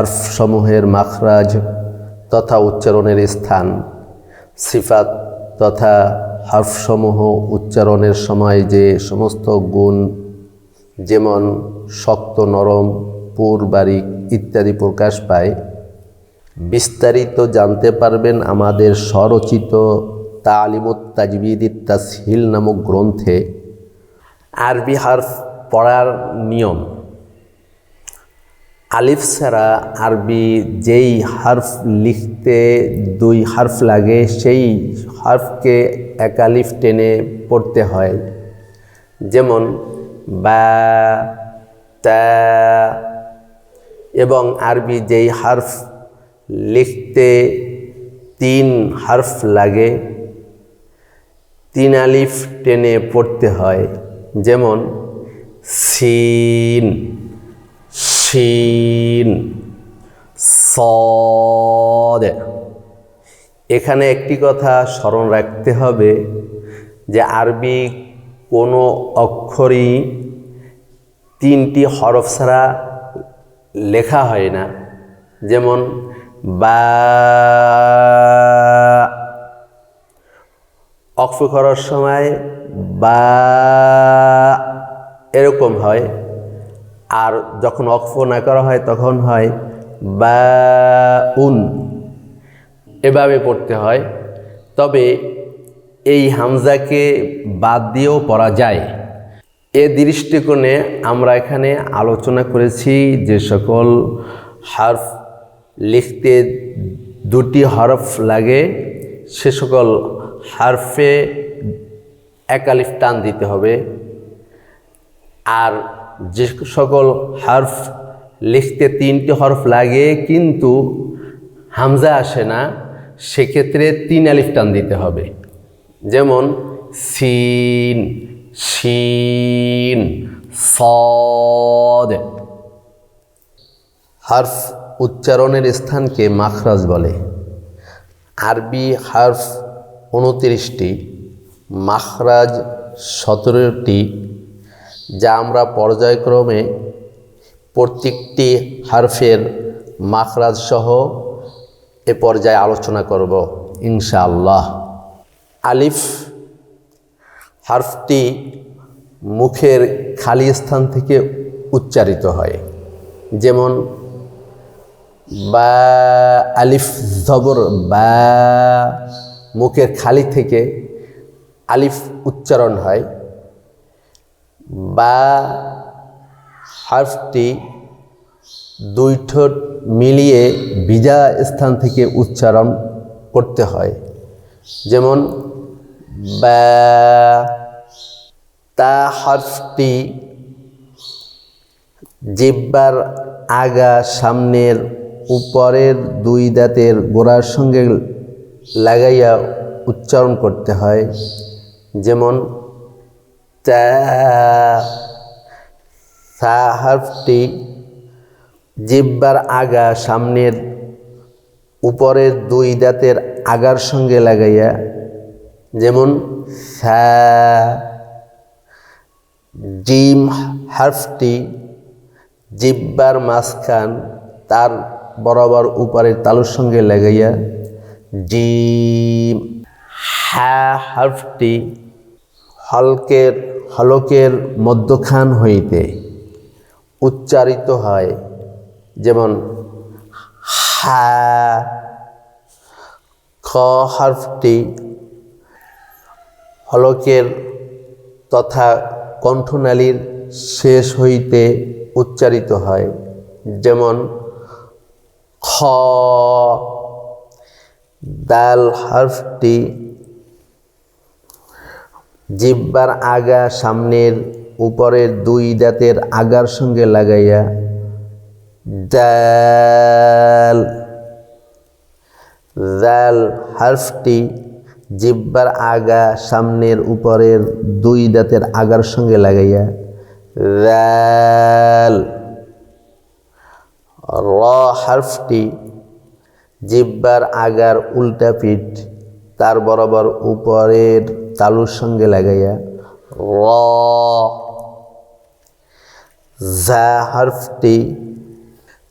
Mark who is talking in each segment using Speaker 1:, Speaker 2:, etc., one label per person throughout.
Speaker 1: হার্ফসমূহের মাখরাজ তথা উচ্চারণের স্থান। সিফাত তথা হার্ফসমূহ উচ্চারণের সময় যে সমস্ত গুণ, যেমন শক্ত, নরম, পুর, বারিক ইত্যাদি প্রকাশ পায়। বিস্তারিত জানতে পারবেন আমাদের স্বরচিত তালিমুত তাজবিদির তাসহিল নামক গ্রন্থে। আরবি হার্ফ পড়ার নিয়ম। আলিফ ছাড়া আরবি যেই হার্ফ লিখতে দুই হার্ফ লাগে, সেই হার্ফকে এক আলিফ টেনে পড়তে হয়। যেমন বা, তা এবং আরবি যেই হার্ফ লিখতে তিন হার্ফ লাগে, তিন আলিফ টেনে পড়তে হয়। যেমন সিন। শিন সদ। এখানে একটি কথা স্মরণ রাখতে হবে যে আরবি কোনো অক্ষরই তিনটি হরফ ছাড়া লেখা হয় না। যেমন বা অক্ষ করার সময় বা, এরকম হয়। আর যখন অক্ষ না করা হয় তখন হয় বা উন এভাবে পড়তে হয়। তবে এই হামজাকে বাদ দিয়েও পড়া যায়। এ দৃষ্টিকোণে আমরা এখানে আলোচনা করেছি যে সকল হার্ফ লিখতে দুটি হরফ লাগে, সে সকল হারফে একালিফ টান দিতে হবে। আর যে সকল হার্ফ লিখতে তিনটি হরফ লাগে, কিন্তু হামজা আসে না, সেক্ষেত্রে তিন আলিফ টান দিতে হবে। যেমন, সিন, শিন, সদ। হার্ফ উচ্চারণের স্থানকে মাখরাজ বলে। আরবি হার্ফ উনত্রিশটি, মাখরাজ সতেরোটি যা আমরা পর্যায়ক্রমে প্রত্যেকটি হারফের মাখরাজ সহ এ পর্যায়ে আলোচনা করব, ইনশাআল্লাহ। আলিফ হারফটি মুখের খালি স্থান থেকে উচ্চারিত হয়। যেমন, বা আলিফ জবর, বা মুখের খালি থেকে আলিফ উচ্চারণ হয়। বা হার্ফটি দুই ঠোঁট মিলিয়ে ভিজা স্থান থেকে উচ্চারণ করতে হয়। যেমন, বা, তা হার্ফটি জিব্বার আগা সামনের উপরের দুই দাঁতের গোড়ার সঙ্গে লাগাইয়া উচ্চারণ করতে হয়। যেমন তা সা হার্ফটি জিব্বার আগা সামনের উপরের দুই দাঁতের আগার সঙ্গে লাগাইয়া, যেমন সা, জিম হার্ফটি জিব্বার মাঝখান তার বরাবর উপরের তালুর সঙ্গে লাগাইয়া, জিম হা হার্ফটি হলকের হলকের মধ্যখান হইতে উচ্চারিত হয়, যেমন হা, খ হার্ফটি হলকের তথা কণ্ঠনালীর শেষ হইতে উচ্চারিত হয়, যেমন খ। দাল হার্ফটি জিব্বার আগা সামনের উপরের দুই দাঁতের আগার সঙ্গে লাগাইয়া জাল জাল হার্ফটি জিব্বার আগা সামনের উপরের দুই দাঁতের আগার সঙ্গে লাগাইয়া জাল, র হার্ফটি জিব্বার আগার উল্টা পিঠ তার বরাবর উপরের তালুর সঙ্গে লাগাইয়া, র হার্ফটি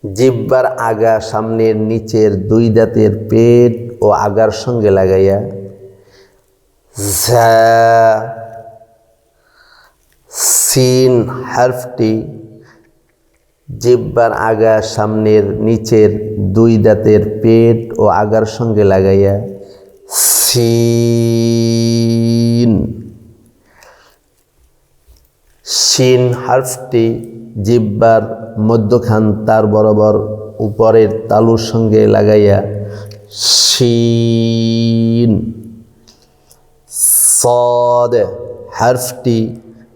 Speaker 1: জিব্বার আগা সামনের নিচের দুই দাঁতের পেট ও আগার সঙ্গে লাগাইয়া ঝা সিন হার্ফটি জিব্বার আগা সামনের নিচের দুই দাঁতের পেট ও আগার সঙ্গে লাগাইয়া সিন। শিন হার্ফটি জিব্বার মধ্যখান তার বরাবর উপরের তালুর সঙ্গে লাগাইয়া শিন সদ হার্ফটি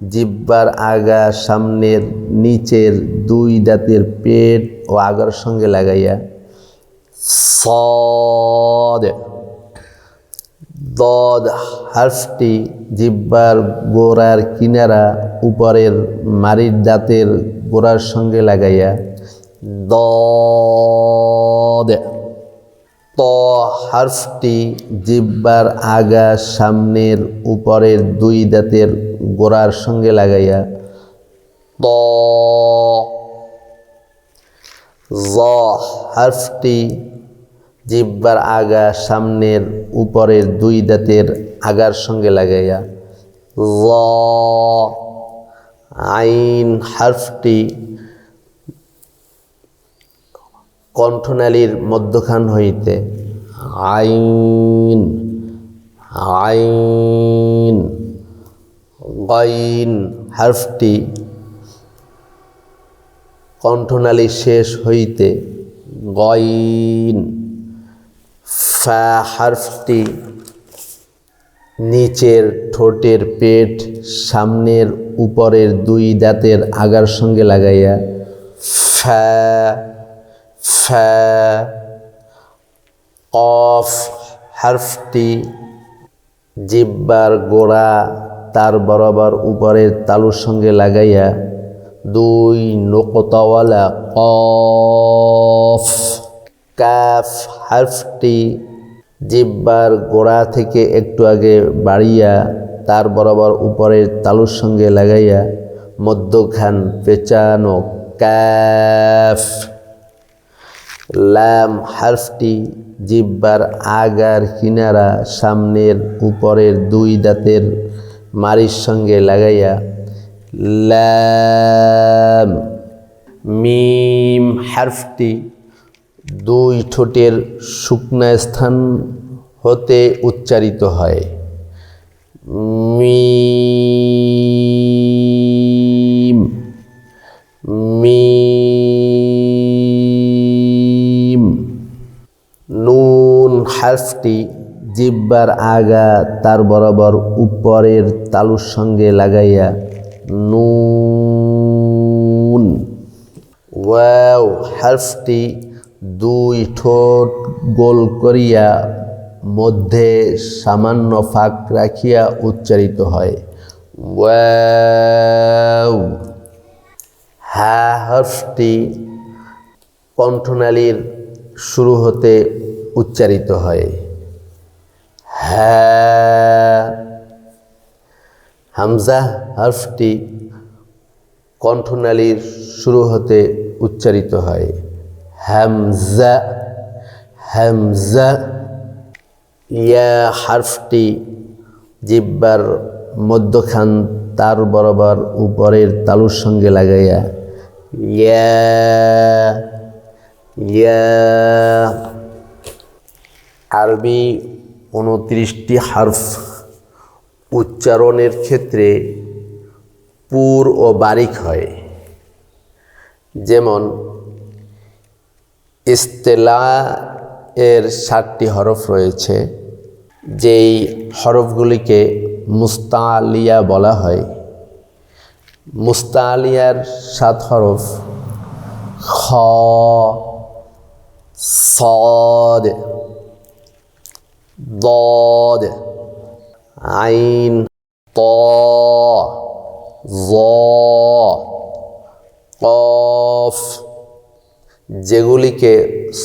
Speaker 1: জিব্বার আগা সামনের নিচের দুই দাঁতের পেট ও আগার সঙ্গে লাগাইয়া সদ দদ হার্ফটি জিব্বার গোড়ার কিনারা উপরের মারির দাঁতের গোড়ার সঙ্গে লাগাইয়া দদ। ত হার্ফটি জিব্বার আগা সামনের উপরের দুই দাঁতের গোড়ার সঙ্গে লাগাইয়া ত জ হার্ফটি জিব্বার আগা সামনের উপরের দুই দাঁতের আগার সঙ্গে লাগাইয়া ল আইন হার্ফটি কণ্ঠনালীর মধ্যখান হইতে আইন আইন, গাইন হার্ফটি কণ্ঠনালী শেষ হইতে গইন। ফা হার্ফটি নিচের ঠোঁটের পেট, সামনের উপরের দুই দাঁতের আগার সঙ্গে লাগাইয়া ফা ফা অফ হার্ফটি জিব্বার গোড়া তার বরাবর উপরের তালুর সঙ্গে লাগাইয়া দুই নোকতাওয়ালা কফ কাফ হার্ফটি জিব্বার গোড়া থেকে একটু আগে বাড়িয়া, তার বরাবর উপরের তালুর সঙ্গে লাগাইয়া, মধ্যখান পেঁচানো কাফ। লাম হার্ফটি জিব্বার আগার কিনারা সামনের উপরের দুই দাঁতের মারির সঙ্গে লাগাইয়া, লাম, মিম হার্ফটি দুই ঠোঁটের শুকনা স্থান হতে উচ্চারিত হয়। মিম মিম। নুন হার্ফটি জিব্বার আগা তার বরাবর উপরের তালুর সঙ্গে লাগাইয়া নুন। ওয়াও হার্ফটি দুই ঠোঁট গোল করিয়া মধ্যে সামান্য ফাঁক রাখিয়া উচ্চারিত হয়। হা হর্ফটি কণ্ঠনালীর শুরু হতে উচ্চারিত হয়। হ্যাঁ হামজা হর্ফটি কণ্ঠনালীর শুরু হতে উচ্চারিত হয়। হামজা হামজা, ইয়া হার্ফটি জিব্বার মধ্যখান তার বরাবর উপরের তালুর সঙ্গে লাগাইয়া, ইয়া ইয়া, আরবি উনত্রিশটি হার্ফ উচ্চারণের ক্ষেত্রে পুর ও বারিক হয়। যেমন ইস্তেলা এর সাতটি হরফ রয়েছে, যেই হরফগুলিকে মুস্তালিয়া বলা হয়। মুস্তালিয়ার সাত হরফ, খ, সদ, দদ, আইন, ত, জ যেগুলিকে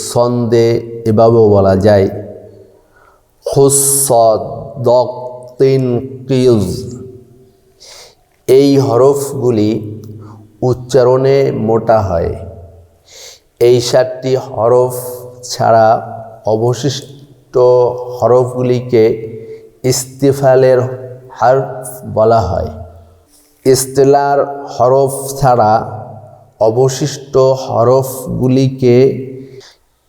Speaker 1: ছন্দে এভাবেও বলা যায় খুসদিন কিজ এই হরফগুলি উচ্চারণে মোটা হয়। এই সাতটি হরফ ছাড়া অবশিষ্ট হরফগুলিকে ইস্তিফালের হারফ বলা হয়। ইস্তেলার হরফ ছাড়া অবশিষ্ট হরফগুলিকে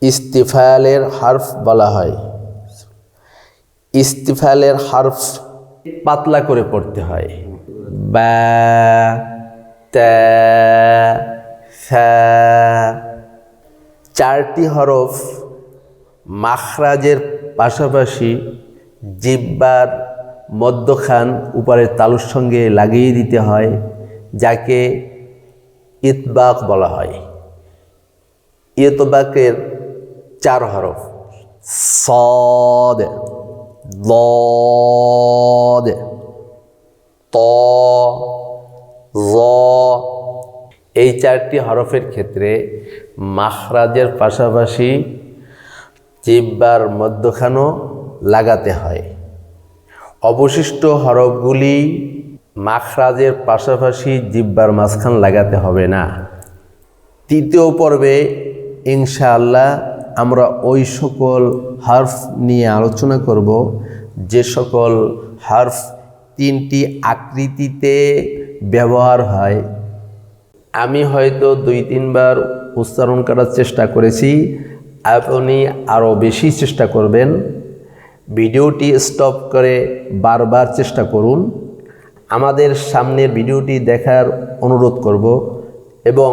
Speaker 1: ইস্তিফালের হারফ বলা হয়। ইস্তিফালের হারফ পাতলা করে পড়তে হয়। বা চারটি হরফ মাখরাজের পাশাপাশি জিব্বার মধ্যখান উপরের তালুর সঙ্গে লাগিয়ে দিতে হয়, যাকে ইতবাক বলা হয়। ইতবাকের চার হরফ, সদ লদ ত এই চারটি হরফের ক্ষেত্রে মাখরাজের পাশাপাশি জিব্বার মধ্যখানও লাগাতে হয়। অবশিষ্ট হরফগুলি মাখরাজের পাশাপাশি জিব্বার মাঝখান লাগাতে হবে না। তৃতীয় পর্বে ইনশাআল্লাহ আমরা ওই সকল হার্ফ নিয়ে আলোচনা করব। যে সকল হার্ফ তিনটি আকৃতিতে ব্যবহার হয়। আমি হয়তো দুই, তিনবার উচ্চারণ করার চেষ্টা করেছি। আপনি আরও বেশি চেষ্টা করবেন। ভিডিওটি স্টপ করে বারবার চেষ্টা করুন। আমাদের সামনের ভিডিওটি দেখার অনুরোধ করব এবং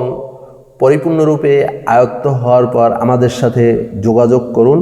Speaker 1: পরিপূর্ণরূপে আয়ত্ত হওয়ার পর আমাদের সাথে যোগাযোগ করুন।